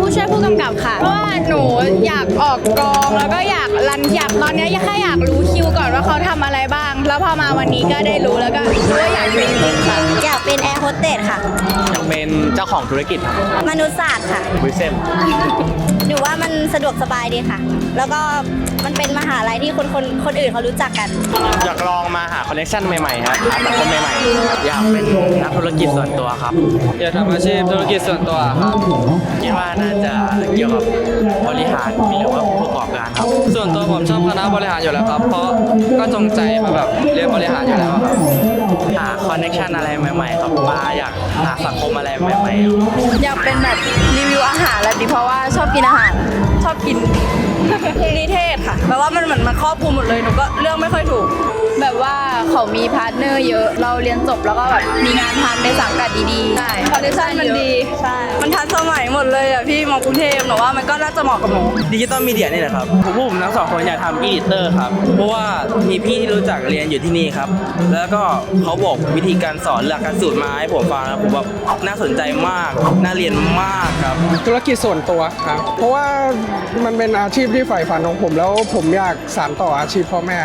ผู้ช่วยผู้กำกับค่ะ เพราะว่าหนูอยากออกกองแล้วก็อยากรันอยากตอนเนี้ยแค่อยากรู้คิวก่อนว่าเขาทำอะไรบ้าง แล้วพอมาวันนี้ก็ได้รู้แล้วก็รู้ว่าอยากเป็นจริงๆค่ะ อยากเป็นแอร์โฮสเตสค่ะ อยากเป็นเจ้าของธุรกิจครับมนุษยศาสตร์ค่ะ วิเซนหนูว่ามันสะดวกสบายดีค่ะ แล้วก็ มันเป็นมหาลัยที่คนคนคนอื่นเขารู้จักกัน อยากลองมาหาคอนเนคชั่นใหม่ๆครับหาสังคมใหม่ๆ อยากเป็นนักธุรกิจส่วนตัวครับ อยากทำอาชีพธุรกิจส่วนตัวครับคิดว่าน่าจะเกี่ยวกับบริหารหรือว่าผู้ประกอบการครับ ส่วนตัวผมชอบคณะบริหารอยู่แล้วครับ เพราะก็จงใจมาแบบเรียนบริหารอยู่แล้วครับหาคอนเนคชั่นอะไรใหม่ๆครับมาอยากหาสังคมอะไรใหม่ๆอยากเป็นแบบรีวิวอาหารแบบนี้เพราะว่าชอบกินอาหารชอบกิน นิเทศค่ะแบบว่ามันเหมือนมันครอบคลุมหมดเลยหนูก็เรื่องไม่ค่อยถูก แบบว่าเขามีพาร์ทเนอร์เยอะ เราเรียนจบแล้วก็แบบมีงานทำในสังกัดดีๆใช่คอนเนคชั่นมันดีใช่มันทันสมัยหมดเลยอะพี่มองกรุงเทพหนูว่ามันก็น่าจะเหมาะกับหนูดิจิตอลมีเดียนี่แหละครับผมพวกผมทั้งสองคนอยากทำอีดิเตอร์ครับ เพราะว่ามีพี่ที่รู้จักเรียนอยู่ที่นี่ครับ แล้วก็เขาบอกวิธีการสอนหลักการสูตรมาให้ผมฟังแล้วผมแบบน่าสนใจมาก น่าเรียนมากครับ ธุรกิจส่วนตัวครับ เพราะว่ามันเป็นอาชีพที่ใฝ่ฝันของผมแล้วผมอยากสานต่ออาชีพพ่อแม่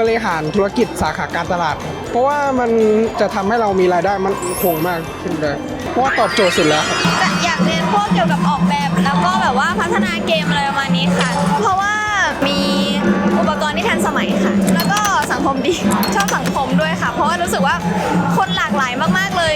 บริหารธุรกิจสาขาการตลาด เพราะว่ามันจะทำให้เรามีรายได้มันคงมากขึ้นเลยเพราะว่าตอบโจทย์สุดแล้วอยากเรียนพวกเกี่ยวกับออกแบบแล้วก็แบบว่าพัฒนาเกมอะไรประมาณนี้ค่ะ เพราะว่ามีอุปกรณ์ที่ทันสมัยค่ะ แล้วก็สังคมดีชอบสังคมด้วยค่ะ เพราะว่ารู้สึกว่าคนหลากหลายมาก ๆ เลย